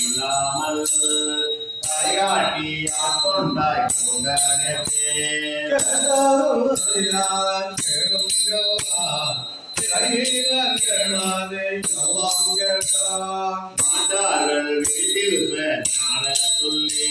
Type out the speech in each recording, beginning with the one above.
இல்லாமல் கைகாட்டி ஆட்கொண்டாய் கொண்டனே மாட்டார்கள் வீட்டிருப்ப சொல்லி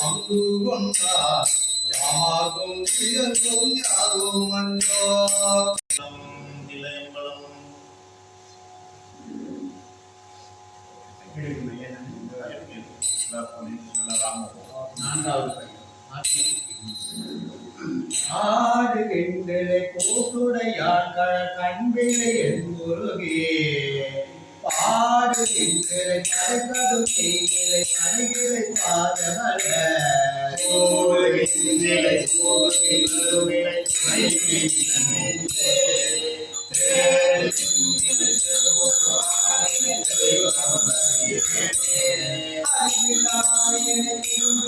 அன்பு போக ஆகாதம் ஆகி ஆராய் நான்காவது ஆடுகின்றே கூட்டுடையான் கழ கண்பிலை என்புருகே பாடுகின்றே கடைக்கது செய்கிலை கடைகளை பாதமல்ல அளவு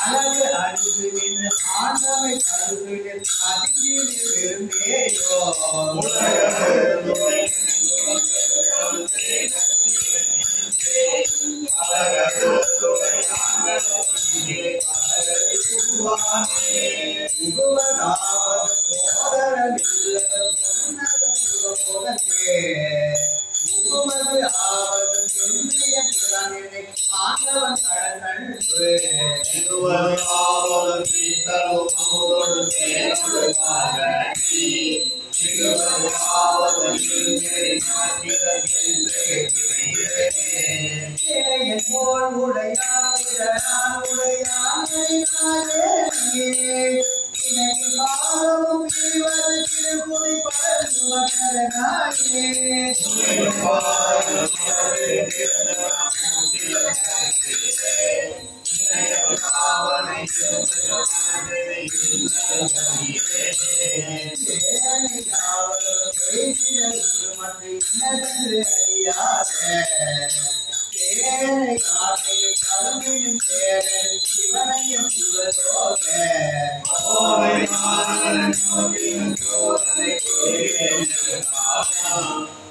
அழகு அழுது நின்று ஆண்டவை கழுது அதிர்ந்து விரும்பேயோ உகுவதாவது போதரமில்ல என் போல் உடையான் பிறரான் உடையானை நானே இனி காலமும் பிரிவது திருக்குறி பரந்து மன்னரனாயே Oh,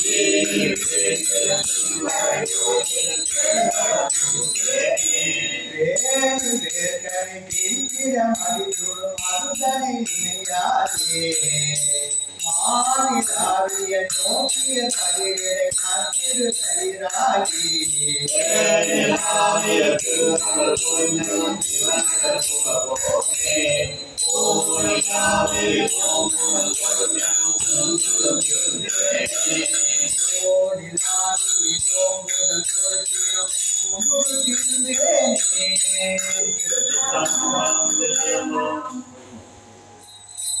செய்திடற்கு மற்ற இன்னதென்று அறியாத சேனை யானையும் கருமையும் சேரன் சிவனையும் சிவதோக ஓடினாகன சிவமணி விரந்தன உன்மலதாகவே ஆயிலாகிய குலத்திலும் நடைபெறும் என்னை காட்சி வேறு வேர்களை தீர்த்திடம் அடித்துடும் மருதனை நினையாதே மாநிலாவிய நோக்கிய பதிகளை மத்திரு தளிராகி ஓடினாவி ஓம்புதல் சுழற்சியும்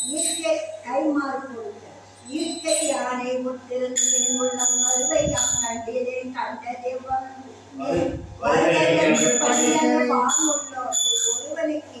இயற்கை கைமாறு இயற்கை யானை முத்திருந்து என் உள்ளம் வருவை ஒருவனுக்கு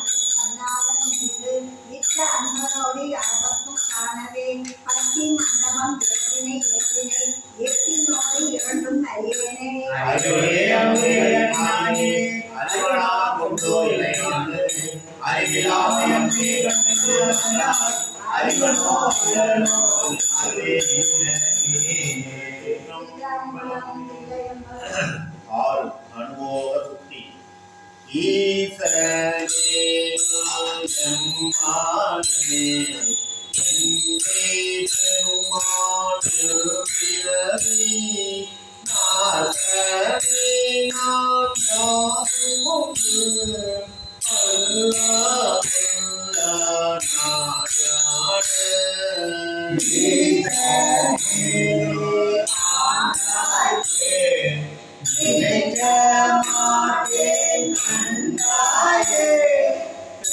மிக்க அன்பனோடு யாவர்க்கும் காணவே பட்டி மண்டபம் எட்டினை எட்டினை எட்டினோடு இரண்டும் அறிவேனே ஆறு அனுபவ சுத்தி ஈசனே எம்மானே எங்கே பெருமாள் பிறவி நாசனே நாசாமுகு அல்லாஹ் செய்வ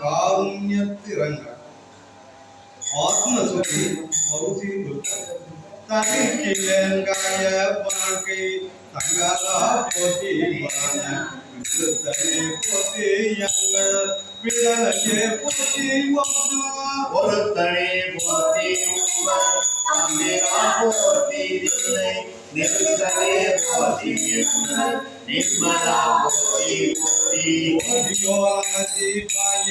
ಕಾರುಣ್ಯತಿರಂಗ ஆத்ம சொல்லி அவசியம் தனிக்கிழங்காய வாழ்க்கை தங்காலா போட்டி தனி போட்டி எங்கள் போற்றி இல்லை நிறுத்தனே போற்றி எங்கள் நிர்மலா போற்றி போற்றி ஓடியோனதிவாய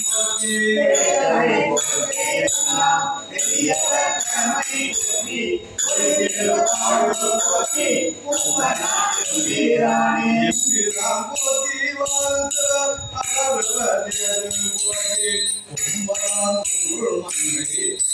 கண்ணின் கருணை உன்மத்தன் கருணை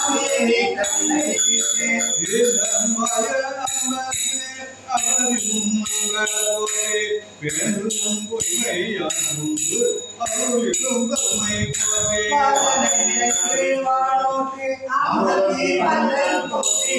கங்கை நின்ற சங்கரா போற்றி போற்றி சங்கரா போதி மத்து போற்றி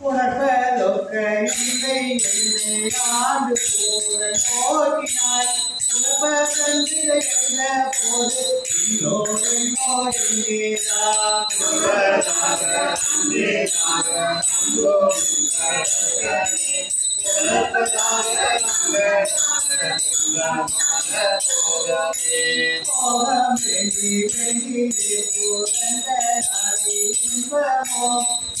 உணர்வதொக்க இல்லை என்னை ஆண்டு போல நோக்கினாய் உணர்வதந்திரை என்ற போது இன்னோடு நோயினேதான் போகம் வெள்ளி வெள்ளிலே புரண்ட நாளே இன்பமோ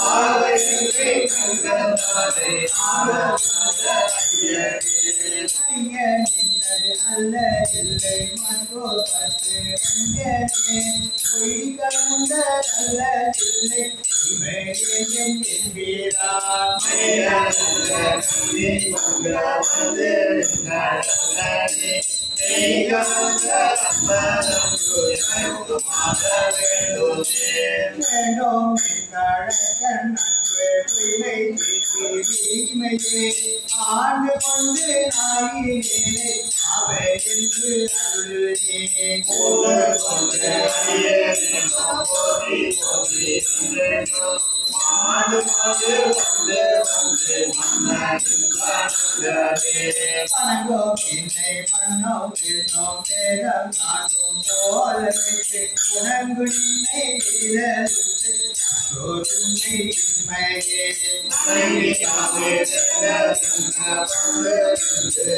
கடலினை யாராலே என்கிறார் ஆலவென்றே நம்பம் வந்தே குஞ்சே நந்தனிகளே ஆலவென்றே நந்தனாரே ஆலவந்தே ஐயன் நின்னது அல்ல இல்லை மற்றோர் பற்று வஞ்சனே பொய் கலந்த அல்ல இல்லை உண்மையே என்கிறார் வேண்டோம் எங்கழகன் அன்பு பிள்ளை தீமையே ஆண்டு கொண்டு நாயினே அவை என்று அருளே வணங்கும் என்னை பண்ணோம் என்னோம் வேதம் நாடும் போலவிட்டு உணங்கு நின்னை வீரலுக்கு உண்மை உண்மையே கேட்பதாக சிந்தை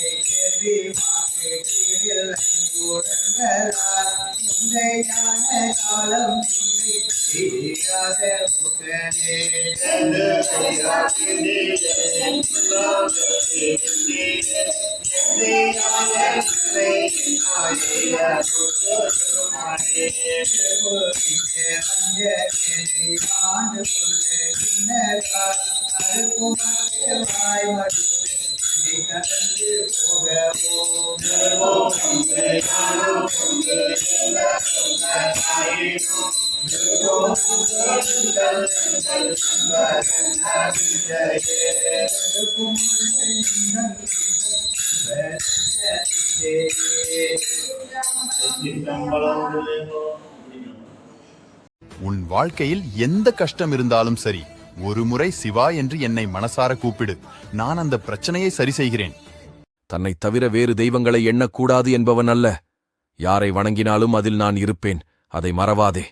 வேண்டும் அவரில்லை சொல்லல்லாத கேட்பதே காலம் உன் வாழ்க்கையில் எந்த கஷ்டம் இருந்தாலும் சரி ஒரு முறை சிவா என்று என்னை மனசார கூப்பிடு. நான் அந்த பிரச்சனையை சரி செய்கிறேன் தன்னைத் தவிர வேறு தெய்வங்களை எண்ணக்கூடாது என்பவன் அல்ல. யாரை வணங்கினாலும் அதில் நான் இருப்பேன். அதை மறவாதே.